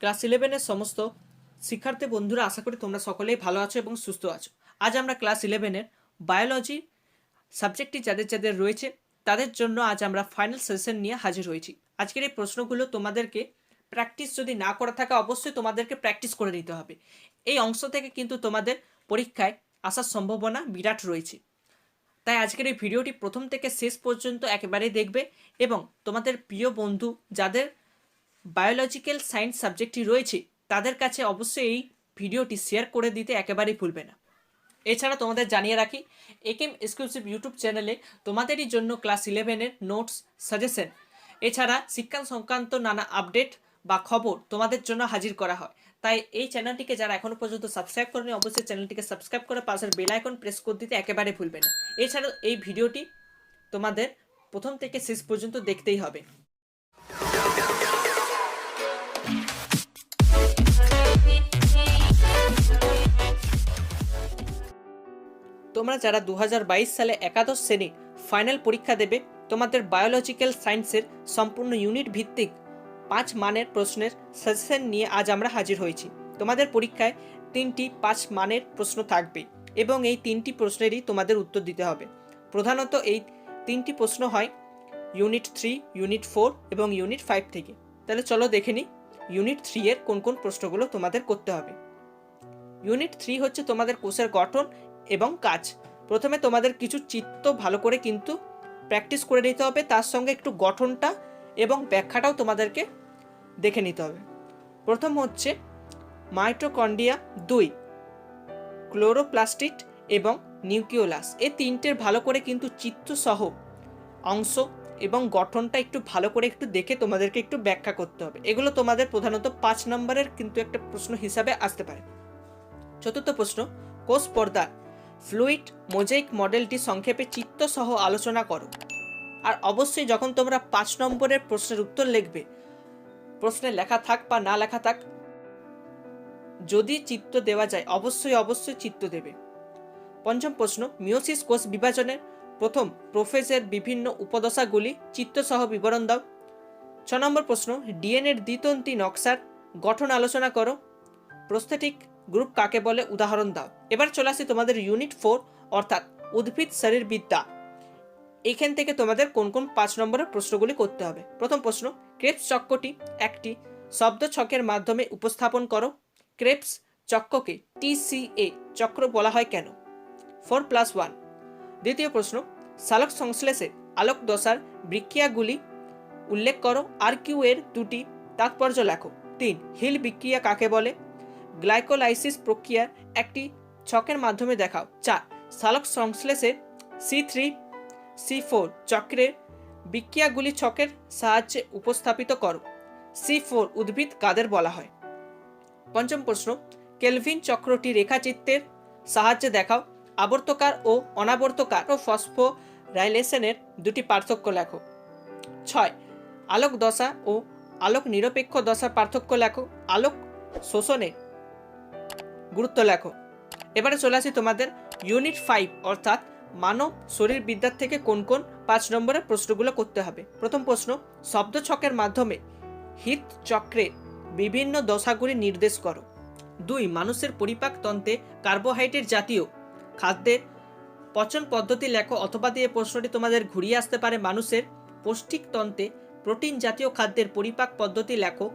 Class ইলেভেনের সমস্ত শিক্ষার্থী বন্ধুরা, আশা করি তোমরা সকলেই ভালো আছো এবং সুস্থ আছো। আজ আমরা ক্লাস ইলেভেনের বায়োলজি সাবজেক্টটি যাদের যাদের রয়েছে, তাদের জন্য আজ আমরা ফাইনাল সেশন নিয়ে হাজির হয়েছি। আজকের এই প্রশ্নগুলো তোমাদেরকে প্র্যাকটিস যদি না করা থাকে, অবশ্যই তোমাদেরকে প্র্যাকটিস করে নিতে হবে। এই অংশ থেকে কিন্তু তোমাদের পরীক্ষায় আসার সম্ভাবনা বিরাট রয়েছে। তাই আজকের এই ভিডিওটি প্রথম থেকে শেষ পর্যন্ত একেবারেই দেখবে এবং তোমাদের প্রিয় বন্ধু যাদের বায়োলজিক্যাল সায়েন্স সাবজেক্টটি রয়েছে, তাদের কাছে অবশ্যই এই ভিডিওটি শেয়ার করে দিতে একেবারেই ভুলবে না। এছাড়া তোমাদের জানিয়ে রাখি একেম এক্সক্লুসিভ ইউটিউব চ্যানেলে তোমাদেরই জন্য ক্লাস ইলেভেনের নোটস, সাজেশন, এছাড়া শিক্ষা সংক্রান্ত নানা আপডেট বা খবর তোমাদের জন্য হাজির করা হয়। তাই এই চ্যানেলটিকে যারা এখনও পর্যন্ত সাবস্ক্রাইব করেনি, অবশ্যই চ্যানেলটিকে সাবস্ক্রাইব করে পাশের বেল আইকন প্রেস করে দিতে একেবারে ভুলবে না। এছাড়াও এই ভিডিওটি তোমাদের প্রথম থেকে শেষ পর্যন্ত দেখতেই হবে। তোমরা যারা দু হাজার বাইশ সালে একাদশ শ্রেণি ফাইনাল পরীক্ষা দেবে, তোমাদের বায়োলজিক্যাল সায়েন্সের সম্পূর্ণ ইউনিট ভিত্তিক পাঁচ মানের প্রশ্নের সাজেশন নিয়ে আজ আমরা হাজির হয়েছি। তোমাদের পরীক্ষায় তিনটি পাঁচ মানের প্রশ্ন থাকবে এবং এই তিনটি প্রশ্নেরই তোমাদের উত্তর দিতে হবে। প্রধানত এই তিনটি প্রশ্ন হয় ইউনিট থ্রি ইউনিট ফোর এবং ইউনিট ফাইভ থেকে। তাহলে চলো দেখে নিই ইউনিট থ্রি এর কোন কোন প্রশ্নগুলো তোমাদের করতে হবে। ইউনিট থ্রি হচ্ছে তোমাদের কোষের গঠন এবং কাজ। প্রথমে তোমাদের কিছু চিত্ত ভালো করে কিন্তু প্র্যাকটিস করে নিতে হবে, তার সঙ্গে একটু গঠনটা এবং ব্যাখ্যাটাও তোমাদেরকে দেখে নিতে হবে। প্রথম হচ্ছে মাইটোকন্ডিয়া দুই ক্লোরোপ্লাস্টিড এবং নিউক্লিওলাস এই তিনটের ভালো করে কিন্তু চিত্রসহ অংশ এবং গঠনটা একটু ভালো করে একটু দেখে তোমাদেরকে একটু ব্যাখ্যা করতে হবে। এগুলো তোমাদের প্রধানত পাঁচ নম্বরের কিন্তু একটা প্রশ্ন হিসাবে আসতে পারে। চতুর্থ প্রশ্ন, কোষ পর্দার ফ্লুইড মোজাইক মডেলটি সংক্ষেপে চিত্ত সহ আলোচনা করো। আর অবশ্যই যখন তোমরা পাঁচ নম্বরের প্রশ্নের উত্তর লিখবে, প্রশ্নে লেখা থাক বা না লেখা থাক, যদি চিত্ত দেওয়া যায়, অবশ্যই অবশ্যই চিত্ত দেবে। পঞ্চম প্রশ্ন মিওসিস কোষ বিভাজনের প্রথম প্রোফেজের বিভিন্ন উপদশাগুলি চিত্তসহ বিবরণ দাও। ছ নম্বর প্রশ্ন, ডিএনএর দ্বিতন্তি নকশার গঠন আলোচনা করো। প্রস্থেটিক গ্রুপ কাকে বলে? উদাহরণ দাও। এবার চলে আসি তোমাদের ইউনিট ফোর অর্থাৎ উদ্ভিদ শরীরবিদ্যা। এখান থেকে তোমাদের কোন কোন পাঁচ নম্বরের প্রশ্নগুলি করতে হবে। প্রথম প্রশ্ন, ক্রেপস চক্রটি একটি শব্দ ছকের মাধ্যমে উপস্থাপন করো। ক্রেপস চক্রকে টিসিএ চক্র বলা হয় কেন? ফোর প্লাস ওয়ান দ্বিতীয় প্রশ্ন, সালোক সংশ্লেষে আলোক দশার বিক্রিয়াগুলি উল্লেখ করো। আর কিউ এর দুটি তাৎপর্য লেখো। তিন, হিল বিক্রিয়া কাকে বলে? গ্লাইকোলাইসিস প্রক্রিয়ার একটি ছকের মাধ্যমে দেখাও। চার, সালোক সংশ্লেষে সি থ্রি, সি ফোর চক্রের বিক্রিয়াগুলি ছকের সাহায্যে উপস্থাপিত করো। সি ফোর উদ্ভিদ কাদের বলা হয়? পঞ্চম প্রশ্ন, কেলভিন চক্রটি রেখাচিত্রের সাহায্যে দেখাও। আবর্তকার ও অনাবর্তকার ও ফসফোরাইলেশনের দুটি পার্থক্য লেখো। ছয়, আলোক দশা ও আলোক নিরপেক্ষ দশার পার্থক্য লেখো। আলোক শোষণে গুরুত্ব লেখো। এবারে চলে আসি তোমাদের ইউনিট ফাইভ অর্থাৎ মানব শরীর বিদ্যার থেকে কোন কোন পাঁচ নম্বরের প্রশ্নগুলো করতে হবে। প্রথম প্রশ্ন, শব্দ ছকের মাধ্যমে হিত চক্রে বিভিন্ন দশাগুলি নির্দেশ করো। দুই, মানুষের পরিপাক তন্ত্রে কার্বোহাইড্রেট জাতীয় খাদ্যের পচন পদ্ধতি লেখো, অথবা দিয়ে প্রশ্নটি তোমাদের ঘুরিয়ে আসতে পারে। মানুষের পৌষ্টিক তন্ত্রে প্রোটিন জাতীয় খাদ্যের পরিপাক পদ্ধতি লেখো।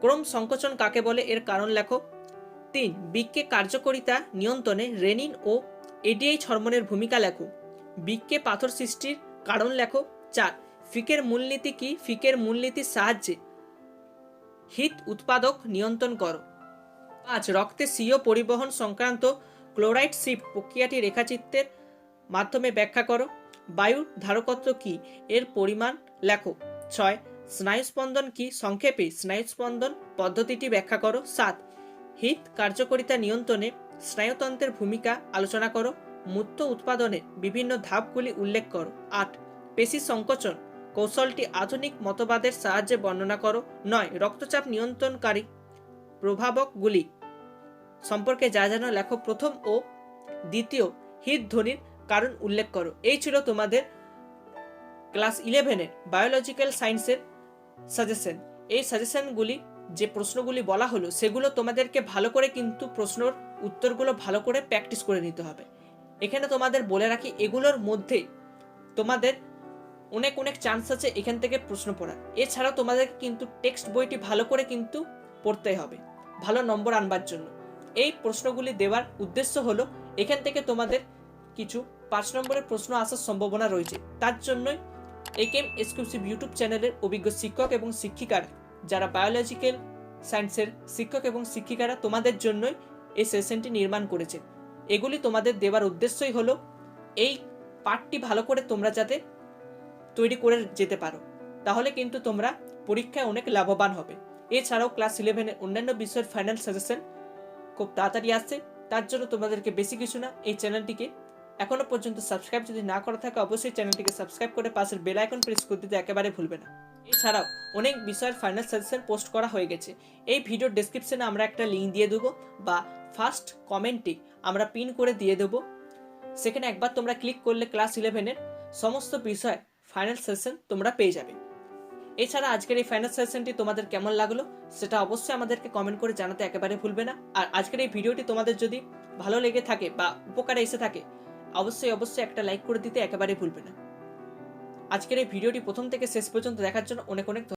ক্রম সংকোচন কাকে বলে? এর কারণ লেখো তিন বৃক্কে কার্যকরিতা নিয়ন্ত্রণে রেনিন ও এডিএইচ হরমোনের ভূমিকা লেখো। বৃক্কে পাথর সৃষ্টির কারণ লেখো। চার, ফিকের মূলনীতি কি? ফিকের মূলনীতির সাহায্যে হিত উৎপাদক নিয়ন্ত্রণ করো। পাঁচ, রক্তে সিও পরিবহন সংক্রান্ত ক্লোরাইড শিফট প্রক্রিয়াটি রেখাচিত্রের মাধ্যমে ব্যাখ্যা করো। বায়ুর ধারকত্ব কি? এর পরিমাণ লেখো। ছয়, স্নায়ুস্পন্দন কি? সংক্ষেপে স্নায়ুস্পন্দন পদ্ধতিটি ব্যাখ্যা করো। সাত হিত কার্যকারিতা নিয়ন্ত্রণে স্নায়ুতন্ত্রের ভূমিকা আলোচনা করো মূত্র উৎপাদনের বিভিন্ন ধাপগুলি উল্লেখ করো। আট, পেশি সংকোচন, কৌশলটি আধুনিক মতবাদের সাহায্যে বর্ণনা করো। নয়, রক্তচাপ নিয়ন্ত্রণকারী প্রভাবকগুলি সম্পর্কে যা যেন লেখো প্রথম ও দ্বিতীয় হিত ধ্বনির কারণ উল্লেখ করো। এই ছিল তোমাদের ক্লাস ইলেভেনের বায়োলজিক্যাল সায়েন্সের সাজেশন। এই সাজেশনগুলি যে প্রশ্নগুলি বলা হলো, সেগুলো তোমাদেরকে ভালো করে কিন্তু প্রশ্নর উত্তরগুলো ভালো করে প্র্যাকটিস করে নিতে হবে। এখানে তোমাদের বলে রাখি, এগুলোর মধ্যে তোমাদের অনেক অনেক চান্স আছে এখান থেকে প্রশ্ন পড়ার। এছাড়াও তোমাদের কিন্তু টেক্সট বইটি ভালো করে কিন্তু পড়তে হবে, ভালো নম্বর আনবার জন্য। এই প্রশ্নগুলি দেওয়ার উদ্দেশ্য হলো, এখান থেকে তোমাদের কিছু পাঁচ নম্বরের প্রশ্ন আসার সম্ভাবনা রয়েছে। তার জন্যই একেম এক্সক্লুসিভ ইউটিউব চ্যানেলের অভিজ্ঞ শিক্ষক এবং শিক্ষিকারা যারা বায়োলজিক্যাল সায়েন্সের শিক্ষক এবং শিক্ষিকারা তোমাদের জন্যই এই সেশনটি নির্মাণ করেছে। এগুলি তোমাদের দেওয়ার উদ্দেশ্যই হলো এই পাঠটি ভালো করে তোমরা যাতে তৈরি করে যেতে পারো। তাহলে কিন্তু তোমরা পরীক্ষায় অনেক লাভবান হবে। এছাড়াও ক্লাস ইলেভেনের অন্যান্য বিষয়ের ফাইনাল সাজেশন খুব তাড়াতাড়ি আসছে। তার জন্য তোমাদেরকে বেশি কিছু না, এই চ্যানেলটিকে এখনও পর্যন্ত সাবস্ক্রাইব যদি না করা থাকে, অবশ্যই চ্যানেলটিকে সাবস্ক্রাইব করে পাশের বেল আইকন প্রেস করে দিতে একেবারে ভুলবে না। এছাড়াও অনেক বিষয়ের ফাইনাল সাজেশন পোস্ট করা হয়ে গেছে। এই ভিডিওর ডেসক্রিপশনে আমরা একটা লিঙ্ক দিয়ে দেবো বা ফার্স্ট কমেন্টে আমরা পিন করে দিয়ে দেবো। সেখানে একবার তোমরা ক্লিক করলে ক্লাস ইলেভেনের সমস্ত বিষয় ফাইনাল সেশন তোমরা পেয়ে যাবে। এছাড়া আজকের এই ফাইনাল সেশনটি তোমাদের কেমন লাগল সেটা অবশ্যই আমাদেরকে কমেন্ট করে জানাতে একেবারে ভুলবে না। আর আজকের এই ভিডিওটি তোমাদের যদি ভালো লেগে থাকে বা উপকারে এসে থাকে, অবশ্যই অবশ্যই একটা লাইক করে দিতে একেবারে ভুলবে না। আজকের এই ভিডিওটি প্রথম থেকে শেষ পর্যন্ত দেখার জন্য অনেক অনেক।